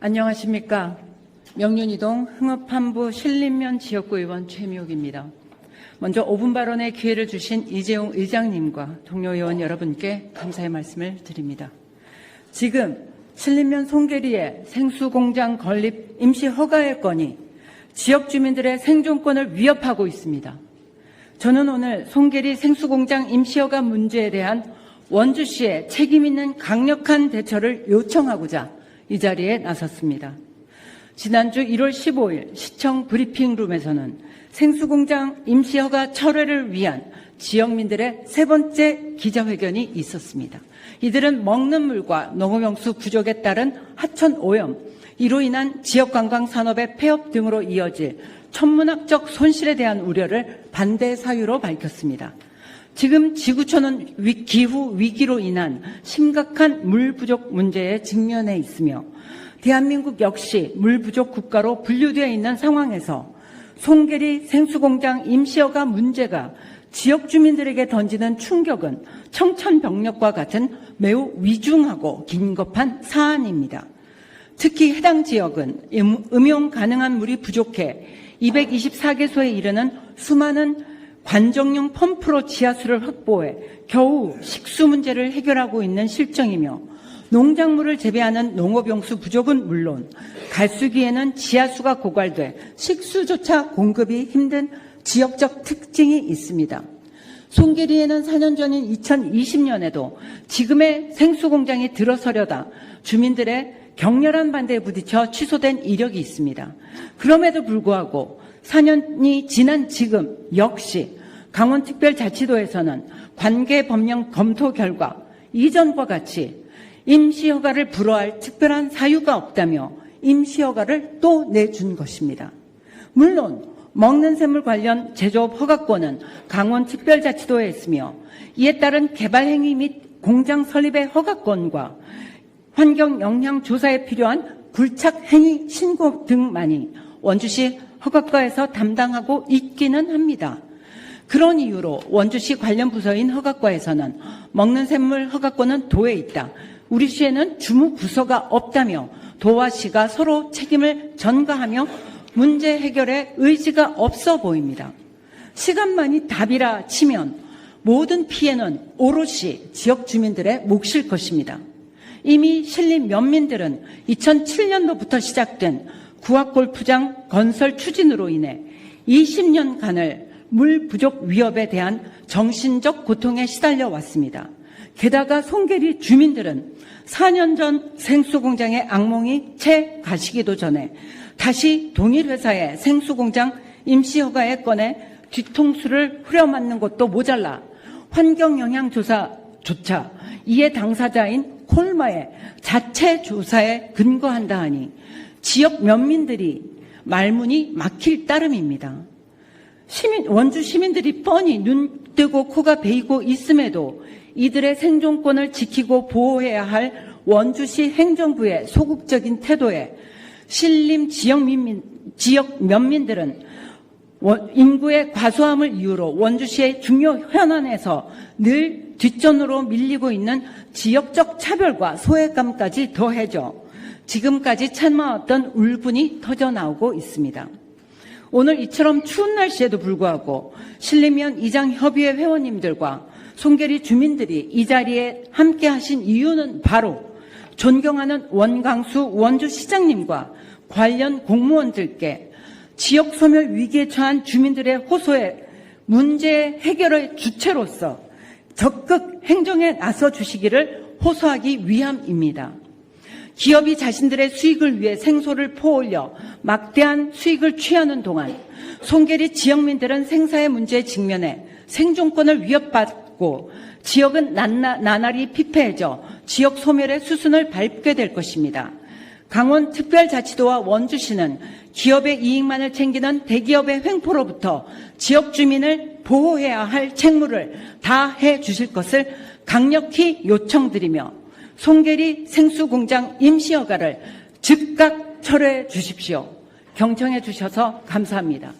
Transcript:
안녕하십니까. 명륜이동 흥업한부 신림면 지역구 의원 최미옥입니다. 먼저 5분 발언의 기회를 주신 이재용 의장님과 동료 의원 여러분께 감사의 말씀을 드립니다. 지금 신림면 송계리의 생수공장 건립 임시 허가의 건이 지역 주민들의 생존권을 위협하고 있습니다. 저는 오늘 송계리 생수공장 임시허가 문제에 대한 원주시의 책임 있는 강력한 대처를 요청하고자 이 자리에 나섰습니다. 지난주 1월 15일 시청 브리핑룸에서는 생수공장 임시허가 철회를 위한 지역민들의 세 번째 기자회견이 있었습니다. 이들은 먹는 물과 농업용수 부족에 따른 하천 오염, 이로 인한 지역 관광 산업의 폐업 등으로 이어질 천문학적 손실에 대한 우려를 반대 사유로 밝혔습니다. 지금 지구촌은 위- 기후 위기로 인한 심각한 물 부족 문제에 직면해 있으며 대한민국 역시 물 부족 국가로 분류되어 있는 상황에서 송계리 생수공장 임시허가 문제가 지역 주민들에게 던지는 충격은 청천벽력과 같은 매우 위중하고 긴급한 사안입니다. 특히 해당 지역은 음- 음용 가능한 물이 부족해 224개소에 이르는 수많은 관정용 펌프로 지하수를 확보해 겨우 식수 문제를 해결하고 있는 실정이며 농작물을 재배하는 농업용수 부족은 물론 갈수기에는 지하수가 고갈돼 식수조차 공급이 힘든 지역적 특징이 있습니다. 송계리에는 4년 전인 2020년에도 지금의 생수 공장이 들어서려다 주민들의 격렬한 반대에 부딪혀 취소된 이력이 있습니다. 그럼에도 불구하고 4년이 지난 지금 역시 강원특별자치도에서는 관계 법령 검토 결과 이전과 같이 임시허가를 불허할 특별한 사유가 없다며 임시허가를 또 내준 것입니다. 물론 먹는 샘물 관련 제조업 허가권은 강원특별자치도에 있으며 이에 따른 개발 행위 및 공장 설립의 허가권과 환경 영향 조사에 필요한 굴착 행위 신고 등만이 원주시 허가과에서 담당하고 있기는 합니다. 그런 이유로 원주시 관련 부서인 허가과에서는 먹는 샘물 허가권은 도에 있다. 우리 시에는 주무 부서가 없다며 도와 시가 서로 책임을 전가하며 문제 해결에 의지가 없어 보입니다. 시간만이 답이라 치면 모든 피해는 오롯이 지역 주민들의 몫일 것입니다. 이미 신림 면민들은 2007년도부터 시작된 구악골프장 건설 추진으로 인해 20년간을 물 부족 위협에 대한 정신적 고통에 시달려 왔습니다. 게다가 송계리 주민들은 4년 전 생수 공장의 악몽이 채 가시기도 전에 다시 동일 회사의 생수 공장 임시 허가에 꺼내 뒤통수를 후려맞는 것도 모자라 환경 영향 조사조차 이에 당사자인 콜마의 자체 조사에 근거한다 하니 지역 면민들이 말문이 막힐 따름입니다. 시민, 원주 시민들이 뻔히 눈 뜨고 코가 베이고 있음에도 이들의 생존권을 지키고 보호해야 할 원주시 행정부의 소극적인 태도에 신림 지역 민민, 지역 면민들은 원- 인구의 과소함을 이유로 원주시의 중요 현안에서 늘 뒷전으로 밀리고 있는 지역적 차별과 소외감까지 더해져 지금까지 참아왔던 울분이 터져 나오고 있습니다. 오늘 이처럼 추운 날씨에도 불구하고 신림면 이장 협의회 회원님들과 송계리 주민들이 이 자리에 함께 하신 이유는 바로 존경하는 원강수 원주 시장님과 관련 공무원들께 지역 소멸 위기에 처한 주민들의 호소에 문제 해결의 주체로서 적극 행정에 나서 주시기를 호소하기 위함입니다. 기업이 자신들의 수익을 위해 생소를 포올려 막대한 수익을 취하는 동안 송계리 지역민들은 생사의 문제에 직면해 생존권을 위협받고 지역은 낱나, 나날이 피폐해져 지역 소멸의 수순을 밟게 될 것입니다. 강원 특별자치도와 원주시는 기업의 이익만을 챙기는 대기업의 횡포로부터 지역 주민을 보호해야 할 책무를 다 해 주실 것을 강력히 요청드리며 송계리 생수공장 임시허가를 즉각 철회해 주십시오. 경청해 주셔서 감사합니다.